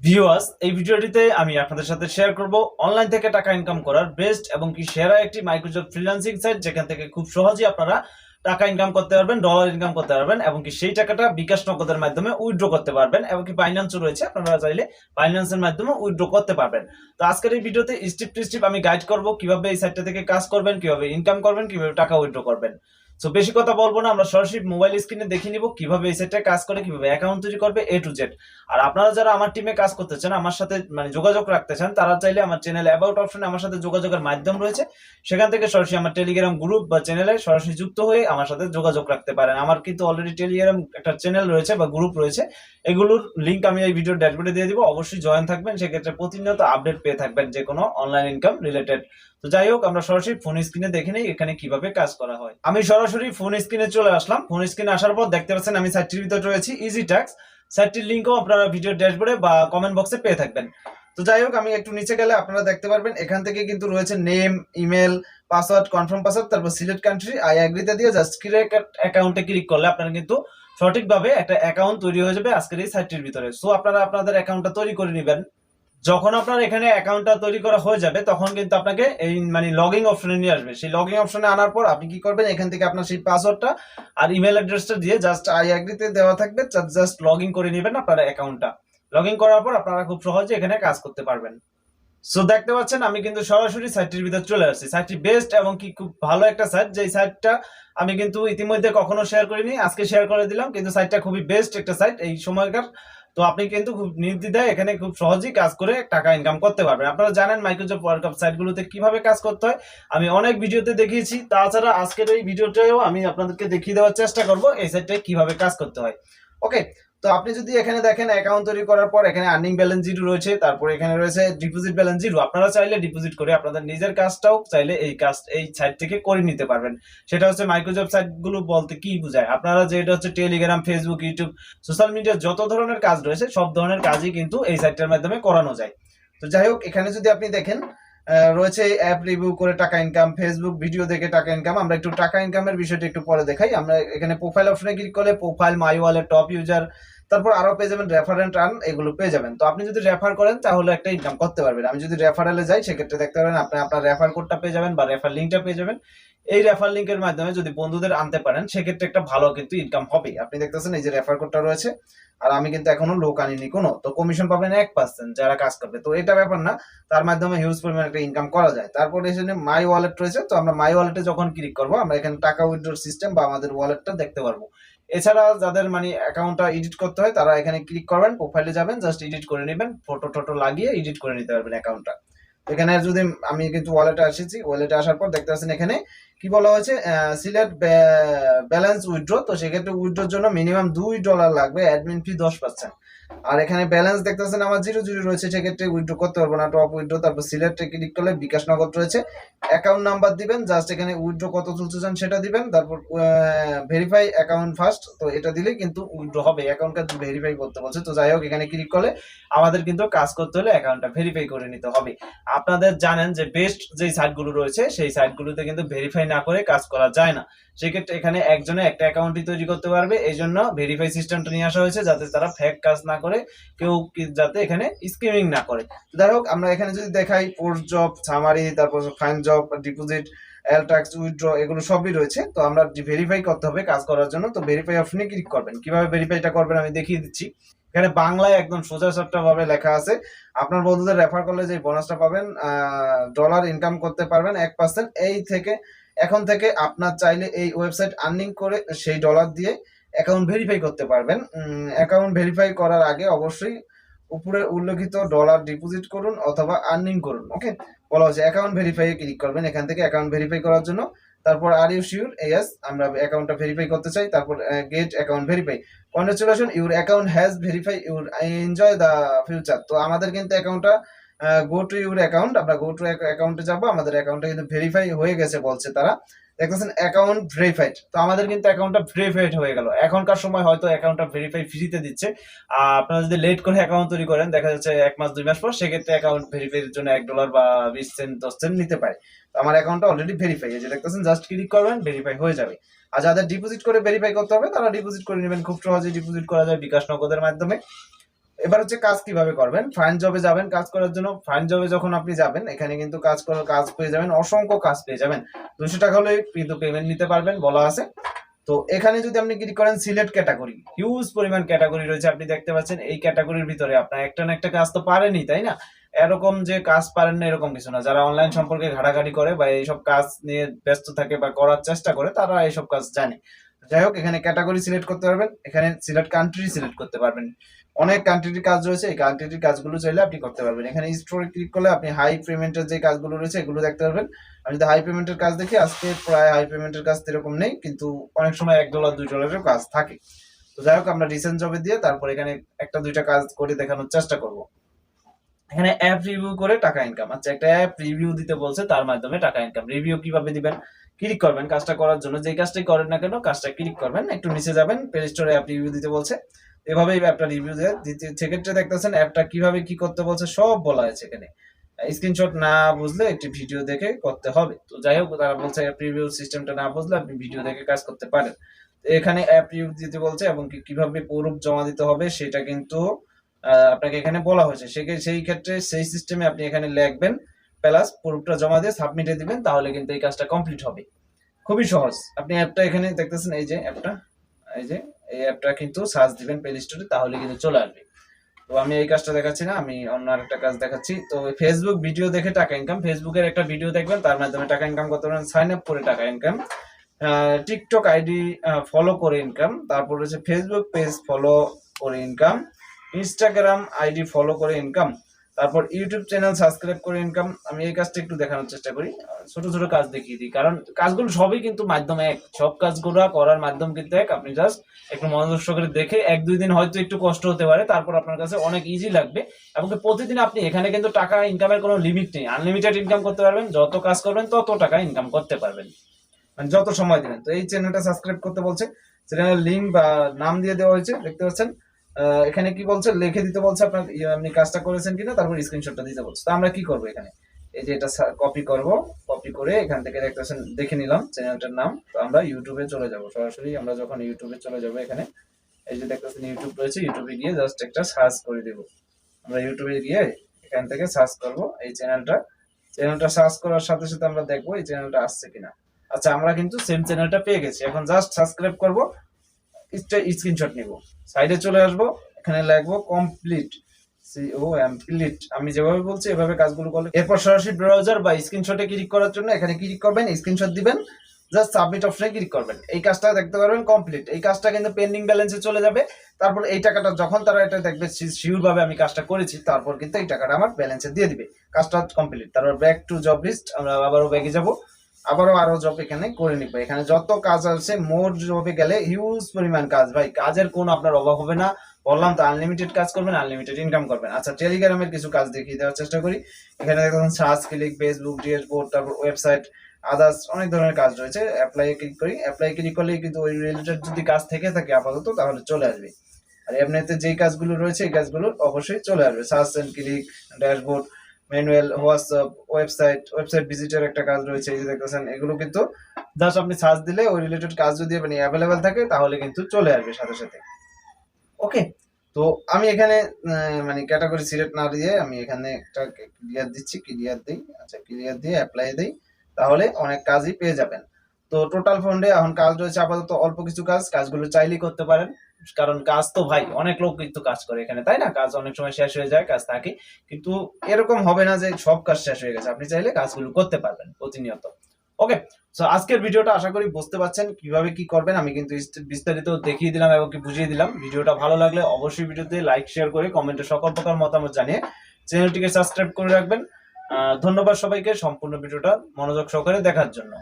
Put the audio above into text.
Viewers এই ভিডিওটিতে আমি আপনাদের সাথে শেয়ার করব অনলাইন থেকে টাকা ইনকাম করার বেস্ট এবং কি সেরা একটি মাইক্রোসফট ফ্রিল্যান্সিং সাইট যেখান থেকে খুব সহজেই আপনারা টাকা ইনকাম করতে পারবেন ডলার ইনকাম করতে পারবেন এবং কি সেই টাকাটা বিকাশ নগদের মাধ্যমে উইথড্র করতে পারবেন এবং কি ফাইন্যান্সও রয়েছে, আপনারা চাইলে ফাইন্যান্সের মাধ্যমে উইথড্র করতে পারবেন। তো আজকের এই ভিডিওতে স্টেপ টু স্টেপ আমি গাইড করব কীভাবে এই সাইটটা থেকে কাজ করবেন, কীভাবে ইনকাম করবেন, কীভাবে টাকা উইথড্র করবেন। তো বেশি কথা বলব না, আমরা সরাসরি মোবাইল স্ক্রিনে দেখে নিব কীভাবে এই সেটটা কাজ করে, কীভাবে অ্যাকাউন্ট তৈরি করবে এ টু জেড আর আপনারা যারা আমার টিমে কাজ করতে চান, আমার সাথে মানে যোগাযোগ রাখতে চান, তারা চাইলে আমার চ্যানেল অ্যাবাউট অপশনে আমার সাথে যোগাযোগের মাধ্যম রয়েছে। সেখান থেকে সরাসরি আমার টেলিগ্রাম গ্রুপ বা চ্যানেলে সরাসরি যুক্ত হয়ে আমার সাথে যোগাযোগ রাখতে পারেন। আমার কিন্তু অলরেডি টেলিগ্রাম একটা চ্যানেল রয়েছে বা গ্রুপ রয়েছে। এগুলোর লিংক আমি এই ভিডিও ড্যাশবোর্ডে দিয়ে দিব। অবশ্যই জয়েন থাকবেন, সেক্ষেত্রে প্রতিনিয়ত আপডেট পেয়ে থাকবেন যে কোনো অনলাইন ইনকাম রিলেটেড তো যাই হোক, আমরা সরাসরি ফোন স্ক্রিনে দেখে নেই এখানে কীভাবে কাজ করা হয়। আমি সরাসরি ফোন স্ক্রিনে চলে আসলাম। ফোন স্ক্রিনে আসার পর দেখতে পাচ্ছেন আমি সাইটটির ভিতরে রয়েছি ইজি ট্যাক্স সাইটটির লিঙ্কও আপনারা ভিডিও ড্যাশবোর্ডে বা কমেন্ট বক্সে পেয়ে থাকবেন। তো যাই হোক, আমি একটু নিচে গেলে আপনারা দেখতে পারবেন, এখান থেকে কিন্তু রয়েছে name email password confirm password তারপর সিলেক্ট কান্ট্রি আই অ্যাগ্রিতে দিয়ে জাস্ট ক্রিয়েট অ্যাকাউন্টে ক্লিক করলে আপনারা কিন্তু সঠিকভাবে একটা অ্যাকাউন্ট তৈরি হয়ে যাবে আজকের এই সাইটটির ভিতরে। সো আপনারা আপনাদের অ্যাকাউন্টটা তৈরি করে নেবেন। যখন আপনার এখানে অ্যাকাউন্টটা তৈরি করা হয়ে যাবে, তখন কিন্তু আপনাকে এই মানে লগইন অপশনে নিয়ে আসবে। সেই লগইন অপশনে আনার পর আপনি কি করবেন? এখান থেকে আপনার সেই পাসওয়ার্ডটা আর ইমেল অ্যাড্রেসটা দিয়ে জাস্ট আই অ্যাগ্রিতে দেওয়া থাকবে। জাস্ট লগ ইন করে নেবেন আপনার অ্যাকাউন্টটা লগ ইন করার পর আপনারা খুব সহজে এখানে কাজ করতে পারবেন। সো দেখতে পাচ্ছেন, আমি কিন্তু সরাসরি সাইটটির ভিতরে চলে আসছি। সাইটটি বেস্ট এবং কি খুব ভালো একটা সাইট যে সাইটটা আমি কিন্তু ইতিমধ্যে কখনো শেয়ার করিনি। আজকে শেয়ার করে দিলাম, কিন্তু সাইটটা খুবই বেস্ট একটা সাইট এই সময়কার। তো আপনি কিন্তু খুব নির্দ্বিধায় এখানে খুব সহজেই কাজ করে টাকা ইনকাম করতে পারবেন। আপনারা জানেন মাইক্রোসফট ওয়ার্ল্ড কাপ সাইটগুলোতে কীভাবে কাজ করতে হয়। আমি অনেক ভিডিওতে দেখিয়েছি। তাছাড়া আজকের এই ভিডিওটাও আমি আপনাদেরকে দেখিয়ে দেওয়ার চেষ্টা করব, এই সাইটটায় কীভাবে কাজ করতে হয়। ওকে তো আপনি যদি এখানে দেখেন অ্যাকাউন্ট তৈরি করার পর এখানে আর্নিং ব্যালেন্স জিরো রয়েছে, তারপর এখানে রয়েছে ডিপোজিট ব্যালেন্স জিরো আপনারা চাইলে ডিপোজিট করে আপনাদের নিজের কাজটাও চাইলে এই কাজ, এই সাইট থেকে করে নিতে পারবেন। সেটা হচ্ছে মাইক্রোসফট সাইটগুলো বলতে কি বোঝায়? আপনারা যেটা হচ্ছে Telegram Facebook YouTube social media যত ধরনের কাজ রয়েছে, সব ধরনের কাজই কিন্তু এই সাইটটার মাধ্যমে করানো যায়। তো যাই হোক, এখানে যদি আপনি দেখেন রয়েছে অ্যাপ রিভিউ করে টাকা ইনকাম ফেসবুক ভিডিও দেখে টাকা ইনকাম আমরা একটু টাকা ইনকামের বিষয়টা একটু পরে দেখাই। আমরা এখানে প্রোফাইল অপশনে ক্লিক করলে প্রোফাইল মাই ওয়ালের টপ ইউজার তারপর আরও পেয়ে যাবেন রেফারেন্ট রান এগুলো পেয়ে যাবেন। তো আপনি যদি রেফার করেন, তাহলে একটা ইনকাম করতে পারবেন। আমি যদি রেফারেলে যাই, সেক্ষেত্রে দেখতে পারেন আপনি আপনার রেফার কোডটা পেয়ে যাবেন বা রেফার লিঙ্কটা পেয়ে যাবেন। এই রেফার লিঙ্কের মাধ্যমে যদি বন্ধুদের আনতে পারেন, সেক্ষেত্রে একটা ভালো কিন্তু ইনকাম হবে আপনি দেখতেছেন এই যে রেফার কোডটা রয়েছে, আর আমি কিন্তু এখনও লোক আনিনি কোনো, তো কমিশন পাবেন এক পার্সেন্ট যারা কাজ করবে। তো এটা ব্যাপার না, তার মাধ্যমে হিউজ পরিমাণ একটা ইনকাম করা যায়। তারপর এখানে মাই ওয়ালেট রয়েছে, তো আমরা মাই ওয়ালেটে যখন ক্লিক করব, আমরা এখানে টাকা উইথড্র সিস্টেম বা আমাদের ওয়ালেটটা দেখতে পারব। এছাড়া যাদের মানে অ্যাকাউন্টটা এডিট করতে হয়, তারা এখানে ক্লিক করবেন প্রোফাইলে যাবেন জাস্ট এডিট করে নেবেন ফটো টটো লাগিয়ে এডিট করে নিতে পারবেন অ্যাকাউন্টটা এখানে যদি আমি কিন্তু ওয়ালেটে এসেছি ওয়ালেটে আসার পর দেখতে পাচ্ছেন এখানে কি বলা হয়েছে সিলেক্ট ব্যালেন্স উইথড্র তো সেক্ষেত্রে উইথড্রোর জন্য মিনিমাম দুই ডলার লাগবে অ্যাডমিন ফি দশ পার্সেন্ট আর এখানে ব্যালেন্স দেখতেছেন আমার জিরো জিরো রয়েছে, সেক্ষেত্রে উইথড্র করতে পারব না টপ উইথড্র তারপর সিলেক্টে ক্লিক করলে বিকাশ নগদ রয়েছে। অ্যাকাউন্ট নাম্বার দিবেন জাস্ট এখানে উইথড্র কত তুলতে চান সেটা দিবেন, তারপর ভেরিফাই অ্যাকাউন্ট ফার্স্ট তো এটা দিলে কিন্তু উইথড্র হবে অ্যাকাউন্টটা ভেরিফাই করতে বলছে, তো যাই হোক এখানে ক্লিক করলে আমাদের কিন্তু কাজ করতে হলে অ্যাকাউন্টটা ভেরিফাই করে নিতে হবে। আপনাদের জানেন যে বেস্ট যে সাইটগুলো রয়েছে, সেই সাইটগুলোতে কিন্তু ভেরিফাই না করে কাজ করা যায় না। সেক্ষেত্রে এখানে একজনে একটা অ্যাকাউন্টই তৈরি করতে পারবে এই জন্য ভেরিফাই সিস্টেমটা নিয়ে আসা হয়েছে যাতে তারা ফেক কাজ না করে, কেউ যাতে এখানে স্কিমিং না করে। যাই হোক, আমরা এখানে যদি দেখাই পোস্ট জব সামারি তারপর ফাইন জব ডিপোজিট এল ট্যাক্স উইথড্র এগুলো সবই রয়েছে। তো আমরা ভেরিফাই করতে হবে কাজ করার জন্য। তো ভেরিফাই অপশনে ক্লিক করবেন। কীভাবে ভেরিফাইটা করবেন আমি দেখিয়ে দিচ্ছি। এখানে বাংলায় একদম সোজা ভাবে লেখা আছে। আপনার বন্ধুদের রেফার করলে যে বোনাসটা পাবেন ডলার ইনকাম করতে পারবেন এক পার্সেন্ট এই থেকে, এখন থেকে আপনার চাইলে এই ওয়েবসাইট আর্নিং করে সেই ডলার দিয়ে অ্যাকাউন্ট ভেরিফাই করতে পারবেন। অ্যাকাউন্ট ভেরিফাই করার আগে অবশ্যই উপরে উল্লেখিত ডলার ডিপোজিট করুন অথবা আর্নিং করুন ওকে বলা হচ্ছে অ্যাকাউন্ট ভেরিফাই ক্লিক করবেন। এখান থেকে অ্যাকাউন্ট ভেরিফাই করার জন্য তারপর আর ইউ শিওর ইয়েস আমরা অ্যাকাউন্টটা ভেরিফাই করতে চাই, তারপর get account verify congratulation your account has verify your enjoy the future তো আমাদের কিন্তু অ্যাকাউন্টটা গো টু ইউর অ্যাকাউন্ট আমরা গো টু অ্যাকাউন্টে যাব, আমাদের অ্যাকাউন্টটা কিন্তু ভেরিফাই হয়ে গেছে বলছে তারা। দেখতেছেন অ্যাকাউন্ট ভেরিফাইড তো আমাদের কিন্তু অ্যাকাউন্টটা ভেরিফাইড হয়ে গেল। এখনকার সময় হয়তো অ্যাকাউন্টটা ভেরিফাই ফ্রিতে দিচ্ছে। আর আপনারা যদি লেট করে অ্যাকাউন্ট তৈরি করেন, দেখা যাচ্ছে এক মাস, দুই মাস পর সেক্ষেত্রে অ্যাকাউন্ট ভেরিফাইয়ের জন্য এক ডলার বা বিশ সেন্ট দশ সেন্ট নিতে পারে। আমার অ্যাকাউন্টটা অলরেডি ভেরিফাই যে দেখতেছেন জাস্ট ক্লিক করবেন ভেরিফাই হয়ে যাবে। আর যাদের ডিপোজিট করে ভেরিফাই করতে হবে, তারা ডিপোজিট করে নেবেন। খুব সহজেই ডিপোজিট করা যায় বিকাশ নগদের মাধ্যমে। এবার হচ্ছে কাজ কীভাবে করবেন? ফাইন জবে যাবেন কাজ করার জন্য। ফাইন জবে যখন আপনি যাবেন, এখানে কিন্তু কাজ করার কাজ পেয়ে যাবেন, অসংখ্য কাজ পেয়ে যাবেন। দুশো টাকা হলে কিন্তু পেমেন্ট নিতে পারবেন, বলা আছে। তো এখানে যদি আপনি ক্লিক করেন সিলেক্ট ক্যাটাগরি হিউজ পরিমাণ ক্যাটাগরি রয়েছে। আপনি দেখতে পাচ্ছেন এই ক্যাটাগরির ভিতরে আপনার একটা না একটা কাজ তো পারেনই, তাই না? এরকম যে কাজ পারেন না এরকম কিছু না। যারা অনলাইন সম্পর্কে ঘাটাঘাটি করে বা এইসব কাজ নিয়ে ব্যস্ত থাকে বা করার চেষ্টা করে, তারা এইসব কাজ জানে। যাই হোক, এখানে ক্যাটাগরি সিলেক্ট করতে পারবেন, এখানে সিলেক্ট কান্ট্রি সিলেক্ট করতে পারবেন। অনেক কান্ট্রির কাজ রয়েছে, এই কান্ট্রির কাজগুলো চাইলে আপনি করতে পারবেন। এখানে স্টোরে ক্লিক করলে আপনি হাই পেমেন্টের যে কাজগুলো রয়েছে, এগুলো দেখতে পারবেন। আমি যদি হাই পেমেন্টের কাজ দেখি, আজকে প্রায় হাই পেমেন্টের কাজ এরকম নেই, কিন্তু অনেক সময় এক ডলার দুই ডলারের কাজ থাকে। তো যাই হোক, আমরা রিসেন্ট জবে দিয়ে তারপর এখানে একটা, দুইটা কাজ করে দেখানোর চেষ্টা করব। এখানে অ্যাপ রিভিউ করে টাকা ইনকাম আচ্ছা একটা অ্যাপ রিভিউ দিতে বলছে, তার মাধ্যমে টাকা ইনকাম রিভিউ কীভাবে দিবেন? ক্লিক করবেন। কাজটা করার জন্য যে কাজটাই করেন না কেন, কাজটা ক্লিক করবেন। একটু নিচে যাবেন প্লে স্টোরে অ্যাপ রিভিউ দিতে বলছে। এভাবে এই অ্যাপটা রিভিউ দেয় দ্বিতীয় সেক্ষেত্রে দেখতেছেন অ্যাপটা কীভাবে কি করতে বলছে, সব বলা আছে এখানে। স্ক্রিনশট না বুঝলে একটি ভিডিও দেখে করতে হবে। তো যাই হোক, তারা বলছে অ্যাপ রিভিউ সিস্টেমটা না বুঝলে আপনি ভিডিও দেখে কাজ করতে পারেন। এখানে অ্যাপ রিভিউ দিতে বলছে এবং কীভাবে প্রুফ জমা দিতে হবে সেটা কিন্তু আপনাকে এখানে বলা হয়েছে। সেই ক্ষেত্রে সেই সিস্টেমে আপনি এখানে লিখবেন প্লাস প্রুফটা জমা দিয়ে সাবমিটে দিবেন, তাহলে কিন্তু এই কাজটা কমপ্লিট হবে। খুবই সহজ। আপনি অ্যাপটা এখানে দেখতেছেন, এই যে অ্যাপটা এই যে এই অ্যাপটা কিন্তু সার্চ দিবেন প্লে স্টোরে তাহলে কিন্তু চলে আসবে। তো আমি এই কাজটা দেখাচ্ছি না, আমি অন্য আরেকটা কাজ দেখাচ্ছি। তো ফেসবুক ভিডিও দেখে টাকা ইনকাম ফেসবুকের একটা ভিডিও দেখবেন, তার মাধ্যমে টাকা ইনকাম করতে পারেন সাইন আপ করে টাকা ইনকাম টিকটক আইডি ফলো করে ইনকাম তারপর হচ্ছে ফেসবুক পেজ ফলো করে ইনকাম ইনস্টাগ্রাম আইডি ফলো করে ইনকাম তারপর ইউটিউব চ্যানেল সাবস্ক্রাইব করে ইনকাম আমি এই কাজটা একটু দেখানোর চেষ্টা করি। ছোট ছোট কাজ দেখিয়ে দিই। কারণ কাজগুলো সবই কিন্তু মাধ্যম এক। সব কাজগুলো করার মাধ্যম কিন্তু এক। আপনি জাস্ট একটু মনোযোগ সহকারে দেখে এক, দুই দিন হয়তো একটু কষ্ট হতে পারে। তারপর আপনার কাছে অনেক ইজি লাগবে। এবং প্রতিদিন আপনি এখানে কিন্তু টাকা ইনকামের কোনো লিমিট নেই। আনলিমিটেড ইনকাম করতে পারবেন। যত কাজ করবেন, তত টাকা ইনকাম করতে পারবেন। মানে যত সময় দিবেন। তো এই চ্যানেলটা সাবস্ক্রাইব করতে বলছে। চ্যানেলের লিঙ্ক বা নাম দিয়ে দেওয়া হয়েছে। দেখতে পাচ্ছেন? এখানে কি বলছে? লিখে দিতে বলছে আপনার ইয়ে, আপনি কাজটা করেছেন কিনা তারপর স্ক্রিনশটটা দিতে বলছে। তো আমরা কি করব এখানে? এই যে এটা কপি করব কপি করে এখান থেকে দেখতেছেন দেখে নিলাম চ্যানেলটার নাম। তো আমরা ইউটিউবে চলে যাব। সরাসরি আমরা যখন ইউটিউবে চলে যাব এখানে এই যে দেখতেছেন ইউটিউব রয়েছে ইউটিউবে গিয়ে জাস্ট একটা সার্চ করে দেব। আমরা ইউটিউবে গিয়ে এখান থেকে সার্চ করব এই চ্যানেলটা চ্যানেলটা সার্চ করার সাথে সাথে আমরা দেখব এই চ্যানেলটা আসছে কিনা। আচ্ছা আমরা কিন্তু সেম চ্যানেলটা পেয়ে গেছি। এখন জাস্ট সাবস্ক্রাইব করব। স্ক্রিনশট নিব। সাইডে চলে আসব, এখানে লাগবো কমপ্লিট সি ও কমপ্লিট আমি যেভাবে বলছি, এভাবে কাজগুলো করলে এরপর সরাসরি ব্রাউজার বা স্ক্রিনশটে ক্লিক করার জন্য এখানে ক্লিক করবেন স্ক্রিনশট দিবেন জাস্ট সাবমিট অপশনে ক্লিক করবেন। এই কাজটা দেখতে পারবেন কমপ্লিট এই কাজটা কিন্তু পেন্ডিং ব্যালেন্সে চলে যাবে। তারপর এই টাকাটা যখন তারা এটা দেখবে শিওর ভাবে আমি কাজটা করেছি, তারপর কিন্তু এই টাকাটা আমার ব্যালেন্সে দিয়ে দিবে। কাজটা কমপ্লিট তারপর ব্যাক টু জব লিস্ট আমরা আবারও ব্যাগে যাব। আবারও আরও জব এখানে করে নিবো। এখানে যত কাজ আছে, মোট জবে গেলে হিউজ পরিমাণ কাজ। ভাই, কাজের কোন আপনার অভাব হবে না। বললাম তো আনলিমিটেড কাজ করবেন আনলিমিটেড ইনকাম করবেন। আচ্ছা টেলিগ্রামের কিছু কাজ দেখিয়ে দেওয়ার চেষ্টা করি। এখানে দেখুন search click Facebook dashboard তারপর ওয়েবসাইট আদার্স অনেক ধরনের কাজ রয়েছে। অ্যাপ্লাই ক্লিক করি। অ্যাপ্লাই ক্লিক করলেই কিন্তু ওই রিলেটেড যদি কাজ থেকে থাকে আপাতত, তাহলে চলে আসবে। আর এমনিতে যেই কাজগুলো রয়েছে, এই কাজগুলো অবশ্যই চলে আসবে। Search and click dashboard manual WhatsApp website website ভিজিটের একটা কাজ রয়েছে, এই যে দেখতেছেন, এগুলো কিন্তু জাস্ট আপনি সার্চ দিলে ওই রিলেটেড কাজ যদি মানে অ্যাভেলেবেল থাকে, তাহলে কিন্তু চলে আসবে সাথে সাথে। ওকে তো আমি এখানে মানে ক্যাটাগরি সিলেক্ট না দিয়ে আমি এখানে একটা ক্লিয়ার দিচ্ছি ক্লিয়ার দিই আচ্ছা ক্লিয়ার দিয়ে অ্যাপ্লাই দিই, তাহলে অনেক কাজই পেয়ে যাবেন। তো টোটাল ফান্ডে এখন কাজ রয়েছে আপাতত অল্প কিছু কাজ, কাজগুলো চাইলেই করতে পারেন। কারণ কাজ তো ভাই, অনেক লোক কিন্তু কাজ করে এখানে, তাই না? কাজ অনেক সময় শেষ হয়ে যায়, কাজ থাকে। কিন্তু এরকম হবে না যে সব কাজ শেষ হয়ে গেছে। আপনি চাইলে কাজগুলো করতে পারবেন প্রতিনিয়ত। ওকে সো আজকের ভিডিওটা আশা করি বুঝতে পারছেন কীভাবে কি করবেন। আমি কিন্তু বিস্তারিত দেখিয়ে দিলাম এবং কি বুঝিয়ে দিলাম। ভিডিওটা ভালো লাগলে অবশ্যই ভিডিওতে লাইক শেয়ার করে কমেন্টে সকল প্রকার মতামত জানিয়ে চ্যানেলটিকে সাবস্ক্রাইব করে রাখবেন। ধন্যবাদ সবাইকে। সম্পূর্ণ ভিডিওটা মনোযোগ সহকারে দেখার জন্য।